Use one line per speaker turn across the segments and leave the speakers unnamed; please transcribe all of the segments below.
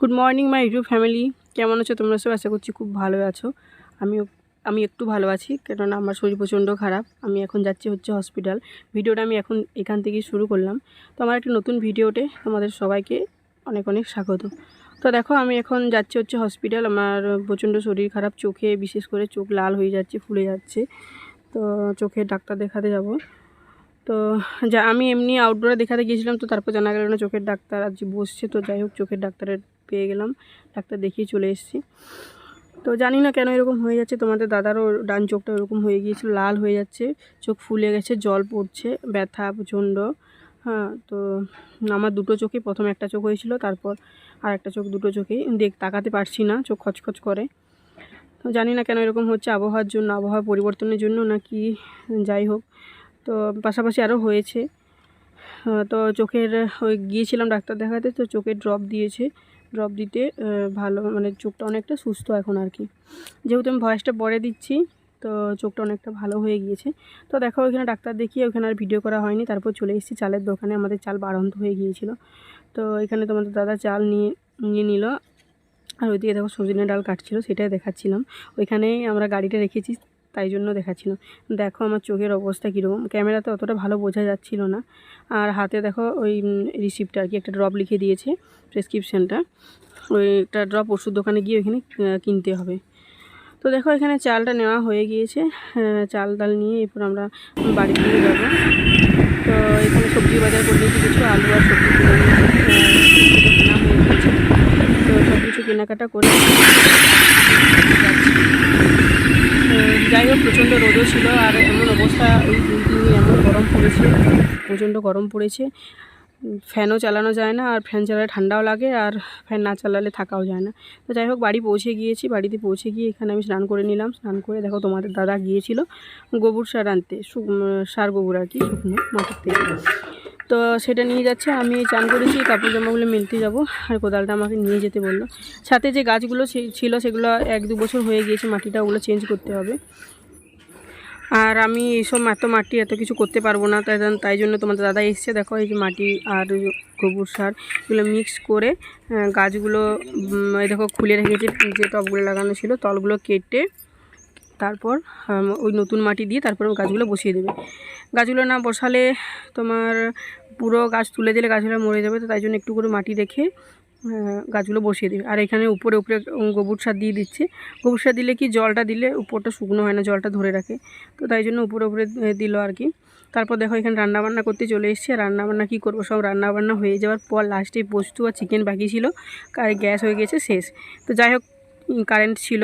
Good morning my YouTube family কেমন আছো তোমরা সব? আশা করছি খুব ভালো আছো। আমি আমি একটু ভালো আছি, কেননা আমার শরীর প্রচণ্ড খারাপ। আমি এখন যাচ্ছি হচ্ছে হসপিটাল ভিডিওটা আমি এখন এখান থেকেই শুরু করলাম। তো আমার একটি নতুন ভিডিওতে তোমাদের সবাইকে অনেক অনেক স্বাগত। তো দেখো, আমি এখন যাচ্ছি হচ্ছে হসপিটাল আমার প্রচণ্ড শরীর খারাপ, চোখে বিশেষ করে চোখ লাল হয়ে যাচ্ছে, ফুলে যাচ্ছে। তো চোখের ডাক্তার দেখাতে যাব। তো যা, আমি এমনি আউটডোরে দেখাতে গিয়েছিলাম, তো তারপর জানা গেল না চোখের ডাক্তার আজ বসছে। তো যাই হোক, চোখের ডাক্তারের পেয়ে গেলাম, ডাক্তার দেখিয়ে চলে এসেছি। তো জানি না কেন এরকম হয়ে যাচ্ছে, তোমাদের দাদারও ডান চোখটা এরকম হয়ে গিয়েছিল, লাল হয়ে যাচ্ছে, চোখ ফুলে গেছে, জল পড়ছে, ব্যথা প্রচণ্ড। হ্যাঁ তো আমার দুটো চোখে প্রথম একটা চোখ হয়েছিল, তারপর আর একটা চোখ দুটো চোখেই দেখ, তাকাতে পারছি না, চোখ খচখচ করে। তো জানি না কেন এরকম হচ্ছে, আবহাওয়ার জন্য, আবহাওয়া পরিবর্তনের জন্য না কি, যাই হোক। তো পাশাপাশি আরও হয়েছে। তো চোখের, ওই গিয়েছিলাম ডাক্তার দেখাতে, তো চোখের ড্রপ দিয়েছে। ড্রপ দিতে ভালো মানে চোখটা অনেকটা সুস্থ এখন আর কি। যেহেতু আমি ভয়েসটা পরে দিচ্ছি, তো চোখটা অনেকটা ভালো হয়ে গিয়েছে। তো দেখো, ওইখানে ডাক্তার দেখিয়ে ওখানে আর ভিডিও করা হয়নি। তারপর চলে এসেছি চালের দোকানে, আমাদের চাল বাড়ন্ত হয়ে গিয়েছিল। তো এখানে তোমাদের দাদা চাল নিয়ে নিয়ে নিল। আর ওইদিকে দেখো সজনে ডাল কাটছিল, সেটাই দেখাচ্ছিলাম। ওইখানেই আমরা গাড়িটা রেখেছি। তাই জন্য দেখাচ্ছিল। দেখো আমার চোখের অবস্থা কীরকম। ক্যামেরাতে অতটা ভালো বোঝা যাচ্ছিল না। আর হাতে দেখো ওই রিসিপ্টটা আর কি একটা ড্রপ লিখে দিয়েছে প্রেসক্রিপশানটা ওই একটা ড্রপ ওষুধ দোকানে গিয়ে ওইখানে কিনতে হবে। তো দেখো এখানে চালটা নেওয়া হয়ে গিয়েছে। আহ, চাল ডাল নিয়ে এরপর আমরা বাড়ি দিয়ে যাব। তো এখানে সবজি বাজার করে নিয়েছি কিছু আলু আর সবজি কিনে হয়ে তো সব কিছু কেনাকাটা করে যাই হোক, প্রচণ্ড রোদও ছিল আর এমন অবস্থা, ওই দুই এমন গরম পড়েছে, প্রচণ্ড গরম পড়েছে। ফ্যানও চালানো যায় না আর ফ্যান চালালে ঠান্ডাও লাগে আর ফ্যান না চালালে থাকাও যায় না। তো যাই হোক, বাড়ি পৌঁছে গিয়েছি, বাড়িতে পৌঁছে গিয়ে এখানে আমি স্নান করে নিলাম। স্নান করে দেখো তোমাদের দাদা গিয়েছিল গোবর সার আনতে সার গোবর আর কি, শুকনো মাটির থেকে তো সেটা নিয়ে যাচ্ছে, আমি চান করেছি, কাপড় জামাগুলো মেলতে যাব। আর কোদালটা আমাকে নিয়ে যেতে বলল। সাথে যে গাছগুলো ছিল সেগুলো এক দু বছর হয়ে গিয়েছে, মাটিটা ওগুলো চেঞ্জ করতে হবে। আর আমি এইসব এত মাটি এত কিছু করতে পারব না, তাই তাই জন্য তোমাদের দাদা এসছে। দেখো, এই যে মাটি আর গোবর সার, এগুলো মিক্স করে গাছগুলো দেখো, খুলে রেখেছে, যে টবগুলো লাগানো ছিল, তলগুলো কেটে তারপর ওই নতুন মাটি দিয়ে তারপর গাছগুলো বসিয়ে দেবে। গাছগুলো না বসালে তোমার পুরো গাছ তুলে দিলে গাছগুলো মরে যাবে তো তাই জন্য একটু করে মাটি আহ, গাছগুলো বসিয়ে দেবে। আর এখানে উপরে উপরে গোবর সার দিয়ে দিচ্ছে। গোবর সার দিলে কি জলটা দিলে উপরটা শুকনো হয় না জলটা ধরে রাখে। তো তাই জন্য উপরে উপরে দিল আর কি। তারপর দেখো এখানে রান্নাবান্না করতে চলে এসেছে। রান্না বান্না কী করব? সব রান্নাবান্না হয়ে যাওয়ার পর লাস্টে পোস্ত আর চিকেন বাকি ছিল। গ্যাস হয়ে গেছে শেষ। তো যাই হোক কারেন্ট ছিল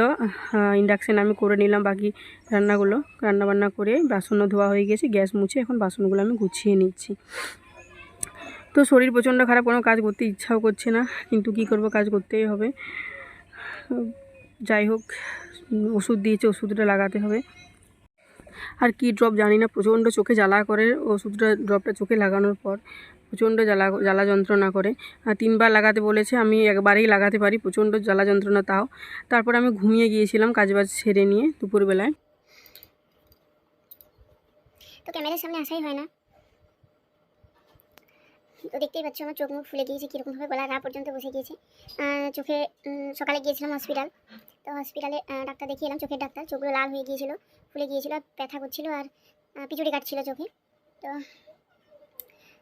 ইন্ডাকশান আমি করে নিলাম বাকি রান্নাগুলো। রান্নাবান্না করে বাসনও ধোয়া হয়ে গেছে, গ্যাস মুছে এখন বাসনগুলো আমি গুছিয়ে নিচ্ছি। তো শরীর প্রচণ্ড খারাপ, কোনো কাজ করতে ইচ্ছাও করছে না, কিন্তু কি করব, কাজ করতেই হবে। যাই হোক, ওষুধ দিয়েছে, ওষুধটা লাগাতে হবে। আর কি ড্রপ জানি না, প্রচণ্ড চোখে জ্বালা করে, ওষুধটা ড্রপটা চোখে লাগানোর পর প্রচণ্ড জ্বালা জ্বালা যন্ত্রণা করে। আর তিনবার লাগাতে বলেছে, আমি একবারেই লাগাতে পারি, প্রচণ্ড জ্বালা যন্ত্রণা তাও। তারপর আমি ঘুমিয়ে গিয়েছিলাম কাজবাজ সেরে নিয়ে দুপুরবেলায়।
তো ক্যামেরার সামনে আসাই হয় না। তো দেখতেই পাচ্ছ, আমার চোখ মুখ ফুলে গিয়েছে, কীরকমভাবে গলা গা পর্যন্ত বসে গিয়েছে। চোখে সকালে গিয়েছিলাম হসপিটাল তো হসপিটালে ডাক্তার দেখিয়ে এলাম, চোখের ডাক্তার। চোখগুলো লাল হয়ে গিয়েছিল, ফুলে গিয়েছিল, আর ব্যথা করছিল, আর পিচুড়ি কাটছিল চোখে। তো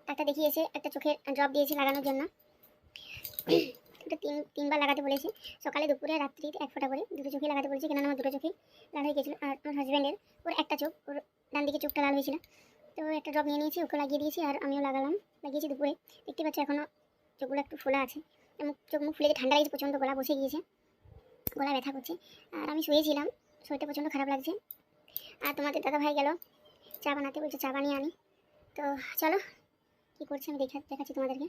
ডাক্তার দেখিয়েছে, একটা চোখে ড্রপ দিয়েছে লাগানোর জন্য। এটা তিন, তিনবার লাগাতে বলেছে। সকালে, দুপুরে রাত্রি এক ফোঁটা করে দুটো চোখে লাগাতে বলেছে কেন আমার দুটো চোখে লাল হয়ে গিয়েছিল। আর আমার হাজব্যান্ডের ওর একটা চোখ, ওর ডান দিকে চোখটা লাল হয়েছিল। তো একটা ড্রপ নিয়ে নিয়েছি, ওকে লাগিয়ে দিয়েছি আর আমিও লাগালাম, লাগিয়েছি দুপুরে। দেখতে পাচ্ছি এখনও চোখগুলো একটু ফোলা আছে। মুখ চোখ মুখ ফুলে যে ঠান্ডা লেগেছে, প্রচণ্ড গলা বসে গিয়েছে, গলা ব্যথা করছে। আর আমি শুয়েছিলাম, শরীরটা প্রচণ্ড খারাপ লাগছে। আর তোমাদের দাদা ভাই গেল চা বানাতে, বলছে চা বানিয়ে আনি। তো চলো, কী করছি আমি দেখা দেখাচ্ছি তোমাদেরকে।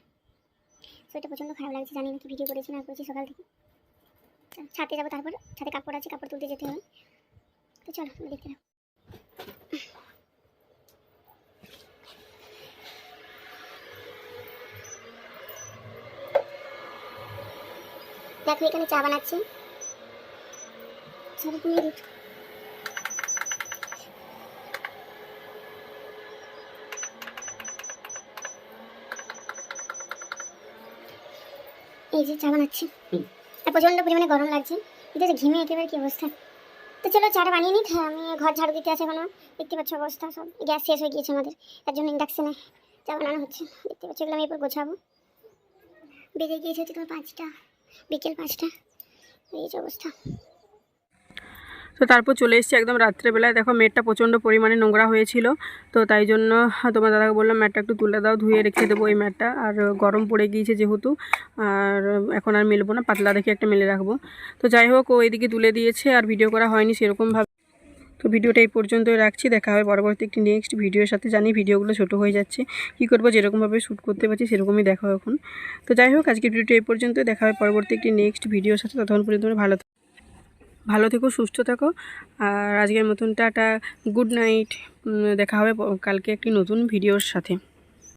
শরীরটা প্রচণ্ড খারাপ লাগছে, জানি না কি ভিডিও করেছি, না করেছি সকাল থেকে। তো ছাদে যাব তারপর, ছাদে কাপড় আছে, কাপড় তুলতে যেতে হবে। তো চলো, দেখতে থাকো। দেখো এখানে চা বানাচ্ছে। এই যে চা বানাচ্ছি। প্রচণ্ড পরিমাণে গরম লাগছে। এটা যে ঘেমে একেবারে কি অবস্থা? তো চলো চাটা বানিয়ে নিই। আমি ঘর ঝাড়ু দিতে আছে এখনও। দেখতে পাচ্ছ অবস্থা সব। গ্যাস শেষ হয়ে গিয়েছে আমাদের। তার জন্য ইন্ডাকশনে চা বানানো হচ্ছে। দেখতে পাচ্ছ এগুলো আমি এরপর গোছাবো। বেজে গিয়েছে হচ্ছে তোমার পাঁচটা। বিকেল পাঁচটা। এই যে অবস্থা।
তো তারপর চলে এসেছি একদম রাত্রেবেলায়। দেখো মেটটা প্রচণ্ড পরিমাণে নোংরা হয়েছিল। তো তাই জন্য তোমার দাদাকে বললাম, ম্যাটটা একটু তুলে দাও, ধুয়ে রেখে দেবো এই ম্যাটটা। আর গরম পড়ে গিয়েছে যেহেতু, আর এখন আর মেলবো না, পাতলা দেখে একটা মেলে রাখব। তো যাই হোক, ও এদিকে তুলে দিয়েছে, আর ভিডিও করা হয়নি, সেরকমভাবে তো ভিডিওটা এই পর্যন্ত রাখছি। দেখা হবে পরবর্তী একটি নেক্সট ভিডিওর সাথে। জানি ভিডিওগুলো ছোটো হয়ে যাচ্ছে। কী করব, যেরকমভাবে শ্যুট করতে পারছি, সেরকমই দেখা হয় এখন। তো যাই হোক, আজকের ভিডিওটা এই পর্যন্ত দেখা হবে পরবর্তী একটি নেক্সট ভিডিওর সাথে। ততক্ষণ পর্যন্ত ভালো থেকো। ভালো থেকো, সুস্থ থাকো। আর আজকের মতন টাটা গুড নাইট দেখা হবে কালকে একটি নতুন ভিডিওর সাথে।